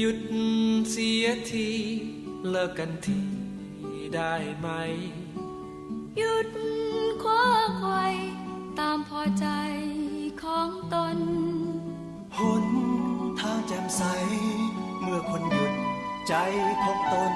หยุดเสียทีเลิกกันทีได้ไหม หยุดคว้าไขวตามพอใจของตน หนทางแจ่มใส เมื่อคนหยุดใจของตน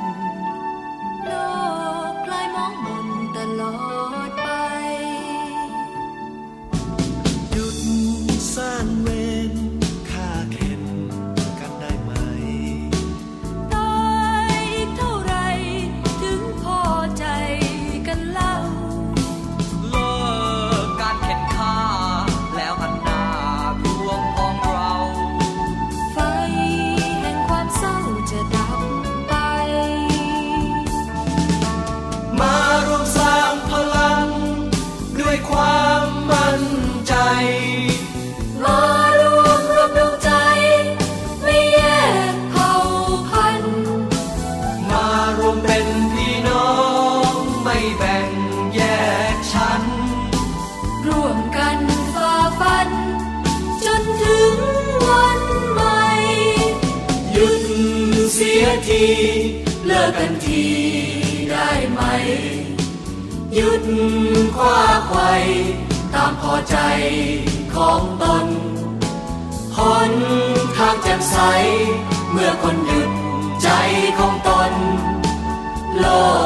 มเป็นพี่น้องไม่แบ่งแยกชั้น ร่วมกันฝ่าฟัน จนถึงวันใหม่ หยุดเสียที เลิกกันทีได้ไหม หยุดคว้าไขวตามพอใจของตนหนทางแจ่มใส เมื่อคนหยุดใจของ ต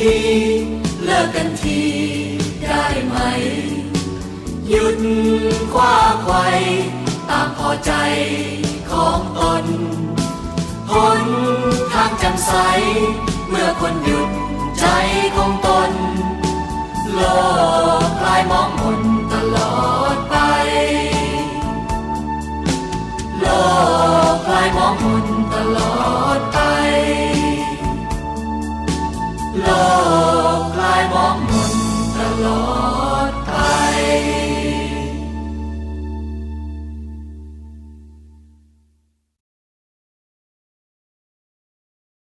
ที เลิกกันทีได้ไหม หยุดคว้าไขวตามพอใจของตนหนทางจำใส เมื่อคนอยุ Lord.